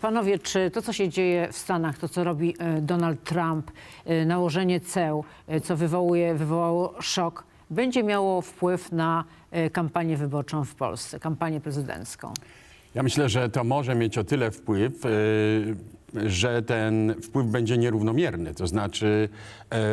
Panowie, czy to, co się dzieje w Stanach, to, co robi e, Donald Trump, e, nałożenie ceł, e, co wywołuje, wywołało szok, będzie miało wpływ na kampanię wyborczą w Polsce, kampanię prezydencką? Ja myślę, że to może mieć o tyle wpływ, że ten wpływ będzie nierównomierny. To znaczy,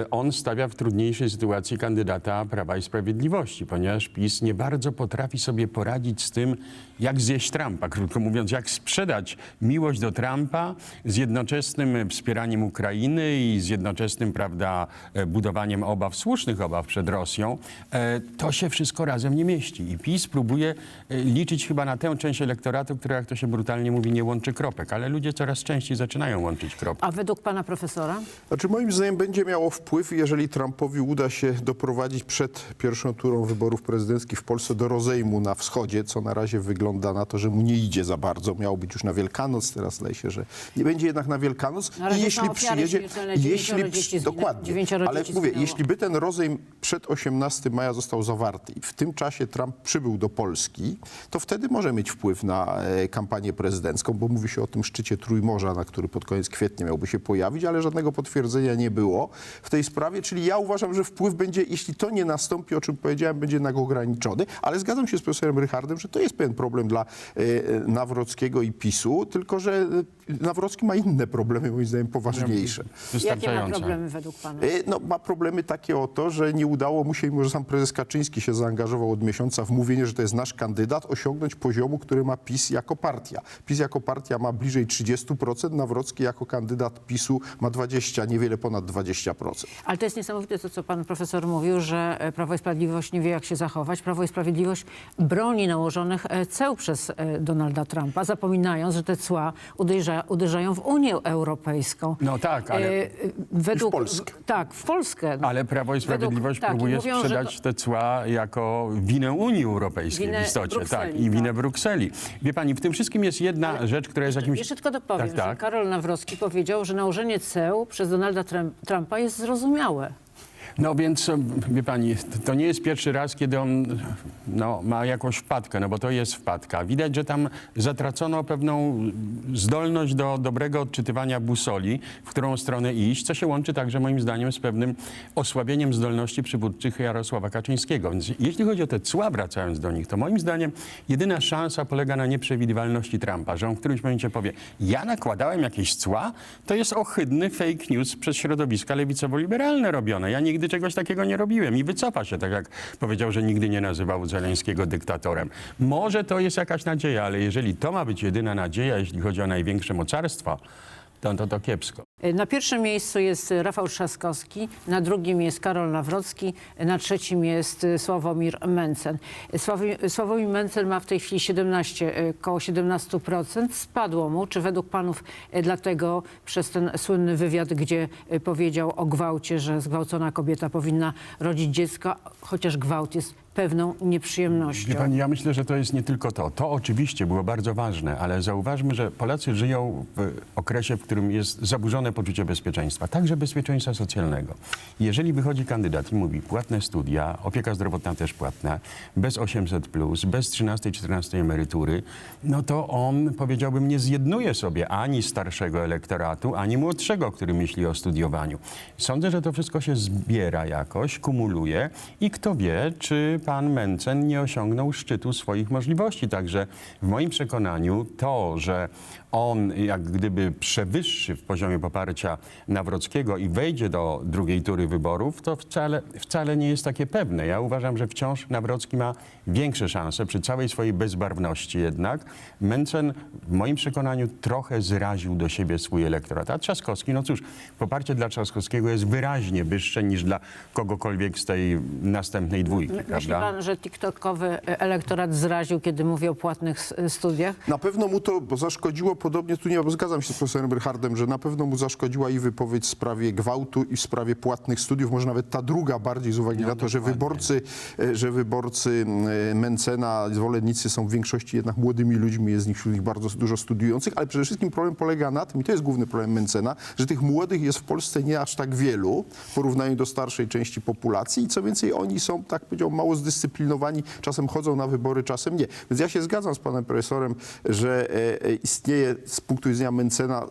y, on stawia w trudniejszej sytuacji kandydata Prawa i Sprawiedliwości, ponieważ PiS nie bardzo potrafi sobie poradzić z tym, jak zjeść Trumpa. Krótko mówiąc, jak sprzedać miłość do Trumpa z jednoczesnym wspieraniem Ukrainy i z jednoczesnym, prawda, e, budowaniem obaw, słusznych obaw przed Rosją. E, To się wszystko razem nie mieści. I PiS próbuje e, liczyć chyba na tę część elektoratu, która, jak to się brutalnie mówi, nie łączy kropek. Ale ludzie coraz częściej łączyć kropki. A według pana profesora? Znaczy moim zdaniem będzie miało wpływ, jeżeli Trumpowi uda się doprowadzić przed pierwszą turą wyborów prezydenckich w Polsce do rozejmu na wschodzie, co na razie wygląda na to, że mu nie idzie za bardzo. Miało być już na Wielkanoc, teraz zdaje się, że nie będzie jednak na Wielkanoc. Na I jeśli przyjedzie, jeśli, dzieci dokładnie, ale mówię, zginęło. jeśli by ten rozejm przed 18 maja został zawarty i w tym czasie Trump przybył do Polski, to wtedy może mieć wpływ na e, kampanię prezydencką, bo mówi się o tym szczycie Trójmorza, na który pod koniec kwietnia miałby się pojawić, ale żadnego potwierdzenia nie było w tej sprawie, czyli ja uważam, że wpływ będzie, jeśli to nie nastąpi, o czym powiedziałem, będzie jednak ograniczony, ale zgadzam się z profesorem Rychardem, że to jest pewien problem dla e, e, Nawrockiego i PiSu, tylko że e, Nawrocki ma inne problemy, moim zdaniem, poważniejsze. Jakie ma problemy według pana? No, ma problemy takie o to, że nie udało mu się, mimo że sam prezes Kaczyński się zaangażował od miesiąca w mówienie, że to jest nasz kandydat, osiągnąć poziomu, który ma PiS jako partia. PiS jako partia ma bliżej 30%, Nawrocki jako kandydat PiSu ma 20, niewiele ponad 20%. Ale to jest niesamowite to, co pan profesor mówił, że e, Prawo i Sprawiedliwość nie wie, jak się zachować. Prawo i Sprawiedliwość broni nałożonych e, ceł przez e, Donalda Trumpa, zapominając, że te cła uderza, uderzają w Unię Europejską. No tak, ale- według, Polskę. Tak, w Polskę. Ale Prawo i Sprawiedliwość tak, i próbuje mówią, że sprzedać to- te cła jako winę Unii Europejskiej Winę w istocie. Brukseli, tak, i winę tak. Brukseli. Wie pani, w tym wszystkim jest jedna rzecz, która jest jakimś... Jeszcze tylko dopowiem, Tak, tak. Karol Nawrocki powiedział, że nałożenie ceł przez Donalda Trump- Trumpa jest zrozumiałe. No więc, e, wie pani, to nie jest pierwszy raz, kiedy on no, ma jakąś wpadkę, no bo to jest wpadka. Widać, że tam zatracono pewną zdolność do dobrego odczytywania busoli, w którą stronę iść, co się łączy także moim zdaniem z pewnym osłabieniem zdolności przywódczych Jarosława Kaczyńskiego. Więc jeśli chodzi o te cła, wracając do nich, to moim zdaniem jedyna szansa polega na nieprzewidywalności Trumpa, że on w którymś momencie powie, ja nakładałem jakieś cła, to jest ohydny fake news przez środowiska lewicowo-liberalne robione. Ja nigdy czegoś takiego nie robiłem i wycofa się, tak jak powiedział, że nigdy nie nazywał Zeleńskiego dyktatorem. Może to jest jakaś nadzieja, ale jeżeli to ma być jedyna nadzieja, jeśli chodzi o największe mocarstwa, to to, to kiepsko. Na pierwszym miejscu jest Rafał Trzaskowski, na drugim jest Karol Nawrocki, na trzecim jest y, Sławomir Mencen. Sławi- Sławomir Mencen ma w tej chwili 17, y, około 17%. Spadło mu. Czy według panów dlatego przez ten słynny wywiad, gdzie powiedział o gwałcie, że zgwałcona kobieta powinna rodzić dziecko, chociaż gwałt jest pewną nieprzyjemnością. Wie pani, ja myślę, że to jest nie tylko to. To oczywiście było bardzo ważne, ale zauważmy, że Polacy żyją w okresie, w którym jest zaburzone poczucie bezpieczeństwa, także bezpieczeństwa socjalnego. Jeżeli wychodzi kandydat i mówi płatne studia, opieka zdrowotna też płatna, bez 800+, bez 13, 14 emerytury, no to on, powiedziałbym, nie zjednuje sobie ani starszego elektoratu, ani młodszego, który myśli o studiowaniu. Sądzę, że to wszystko się zbiera jakoś, kumuluje i kto wie, czy pan Mencen nie osiągnął szczytu swoich możliwości. Także w moim przekonaniu to, że on jak gdyby przewyższy w poziomie poparcia Nawrockiego i wejdzie do drugiej tury wyborów, to wcale, wcale nie jest takie pewne. Ja uważam, że wciąż Nawrocki ma większe szanse przy całej swojej bezbarwności jednak. Mencen w moim przekonaniu trochę zraził do siebie swój elektorat. A Trzaskowski, no cóż, poparcie dla Trzaskowskiego jest wyraźnie wyższe niż dla kogokolwiek z tej następnej dwójki, Myśli prawda? pan, że TikTokowy y, elektorat zraził, kiedy mówi o płatnych s- studiach? Na pewno mu to zaszkodziło, podobnie tu nie zgadzam się z profesorem Rychardem, że na pewno mu zaszkodziła i wypowiedź w sprawie gwałtu i w sprawie płatnych studiów, może nawet ta druga bardziej z uwagi na to, że wyborcy, e, że wyborcy e, Mencena, zwolennicy są w większości jednak młodymi ludźmi, jest z nich wśród nich bardzo dużo studiujących, ale przede wszystkim problem polega na tym, i to jest główny problem Mencena, że tych młodych jest w Polsce nie aż tak wielu w porównaniu do starszej części populacji i co więcej oni są, tak powiedział, mało zdyscyplinowani, czasem chodzą na wybory, czasem nie. Więc ja się zgadzam z panem profesorem, że e, e, istnieje z punktu widzenia Mencena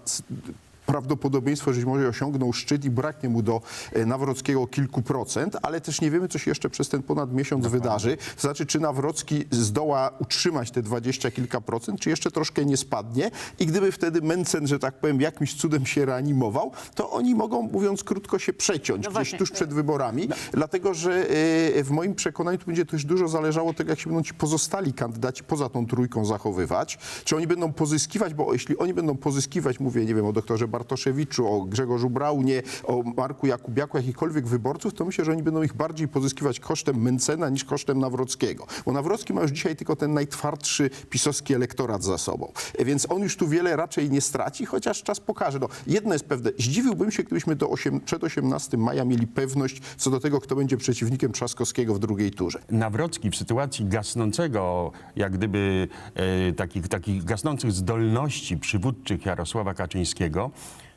prawdopodobieństwo, że może osiągnął szczyt i braknie mu do e, Nawrockiego kilku procent, ale też nie wiemy, co się jeszcze przez ten ponad miesiąc wydarzy. To znaczy, czy Nawrocki zdoła utrzymać te dwadzieścia kilka procent, czy jeszcze troszkę nie spadnie i gdyby wtedy Mencen, że tak powiem, jakimś cudem się reanimował, to oni mogą, mówiąc krótko, się przeciąć No gdzieś właśnie. tuż przed wyborami, dlatego że e, w moim przekonaniu tu będzie też dużo zależało od tego, jak się będą ci pozostali kandydaci poza tą trójką zachowywać. Czy oni będą pozyskiwać, bo jeśli oni będą pozyskiwać, mówię, nie wiem, o doktorze Bartoszewiczu, o Grzegorzu Braunie, o Marku Jakubiaku, jakichkolwiek wyborców, to myślę, że oni będą ich bardziej pozyskiwać kosztem Mencena niż kosztem Nawrockiego. Bo Nawrocki ma już dzisiaj tylko ten najtwardszy pisowski elektorat za sobą. E, Więc on już tu wiele raczej nie straci, chociaż czas pokaże. No, jedno jest pewne, zdziwiłbym się, gdybyśmy do 8, przed 18 maja mieli pewność co do tego, kto będzie przeciwnikiem Trzaskowskiego w drugiej turze. Nawrocki w sytuacji gasnącego, jak gdyby e, takich, takich gasnących zdolności przywódczych Jarosława Kaczyńskiego,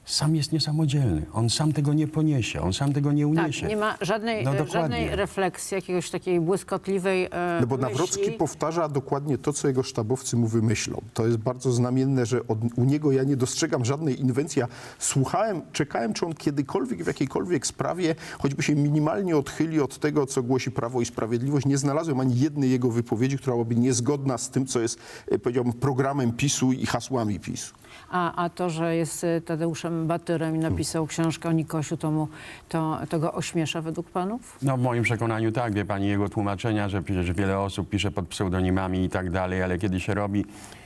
sam jest niesamodzielny. On sam tego nie poniesie, on sam tego nie Tak, uniesie. nie ma żadnej, No żadnej refleksji, jakiegoś takiej błyskotliwej e, No bo myśli. Nawrocki powtarza dokładnie to, co jego sztabowcy mu wymyślą. To jest bardzo znamienne, że od, u niego ja nie dostrzegam żadnej inwencji. Ja słuchałem, czekałem, czy on kiedykolwiek w jakiejkolwiek sprawie, choćby się minimalnie odchyli od tego, co głosi Prawo i Sprawiedliwość. Nie znalazłem ani jednej jego wypowiedzi, która byłaby niezgodna z tym, co jest, e, powiedziałbym, programem PiSu i hasłami PiSu. A, a to, że jest e, Tadeuszem Batyrem i napisał książkę o Nikosiu, to, mu, to, to go ośmiesza według panów? No w moim przekonaniu tak, wie pani, jego tłumaczenia, że przecież wiele osób pisze pod pseudonimami i tak dalej, ale kiedy się robi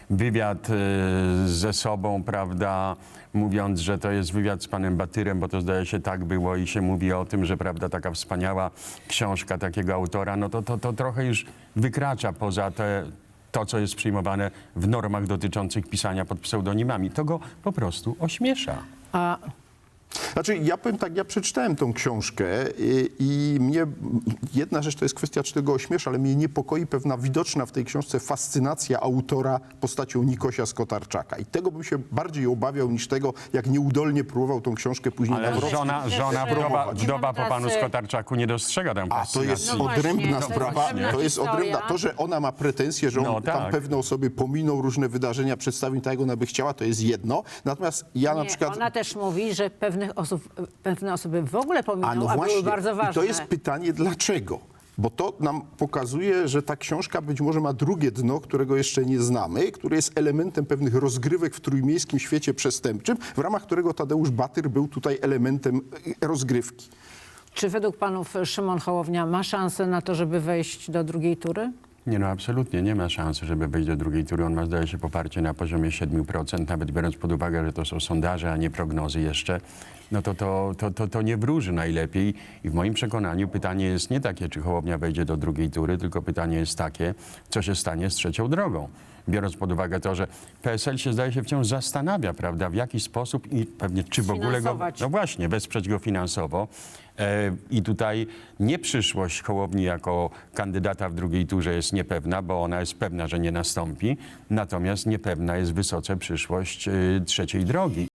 wywiad e, ze sobą, prawda, mówiąc, że to jest wywiad z panem Batyrem, bo to zdaje się tak było i się mówi o tym, że prawda, taka wspaniała książka takiego autora, no to, to, to trochę już wykracza poza te, to, co jest przyjmowane w normach dotyczących pisania pod pseudonimami. To go po prostu ośmiesza. A Znaczy, ja powiem tak, ja przeczytałem tą książkę i, i mnie, jedna rzecz to jest kwestia, czy tego ośmiesza, ale mnie niepokoi pewna widoczna w tej książce fascynacja autora postacią Nikosia Skotarczaka. I tego bym się bardziej obawiał niż tego, jak nieudolnie próbował tą książkę później Ale Nawrocki żona, żona e, wdoba po panu Skotarczaku nie dostrzega tam A to jest fascynacji. No właśnie, odrębna to jest sprawa. odrębna To jest historia. odrębna. To, że ona ma pretensje, że on No tam tak. pewne osoby pominął różne wydarzenia, przedstawił tak, jak ona by chciała, to jest jedno. Natomiast ja na nie, przykład... ona też mówi, że pewnych osób, pewne osoby w ogóle pominął, A a, no właśnie. były bardzo ważne. I to jest pytanie dlaczego? Bo to nam pokazuje, że ta książka być może ma drugie dno, którego jeszcze nie znamy, które jest elementem pewnych rozgrywek w trójmiejskim świecie przestępczym, w ramach którego Tadeusz Batyr był tutaj elementem e, rozgrywki. Czy według panów Szymon Hołownia ma szansę na to, żeby wejść do drugiej tury? Nie, no absolutnie nie ma szansy, żeby wejść do drugiej tury. On ma, zdaje się, poparcie na poziomie 7%, nawet biorąc pod uwagę, że to są sondaże, a nie prognozy jeszcze, no to to, to, to, to nie wróży najlepiej. I w moim przekonaniu pytanie jest nie takie, czy Hołownia wejdzie do drugiej tury, tylko pytanie jest takie, co się stanie z trzecią drogą. Biorąc pod uwagę to, że PSL się zdaje się wciąż zastanawia, prawda, w jaki sposób i pewnie czy w ogóle go... No właśnie, wesprzeć go finansowo. E, I tutaj nie przyszłość Hołowni jako kandydata w drugiej turze jest niepewna, bo ona jest pewna, że nie nastąpi. Natomiast niepewna jest wysoce przyszłość e, trzeciej drogi.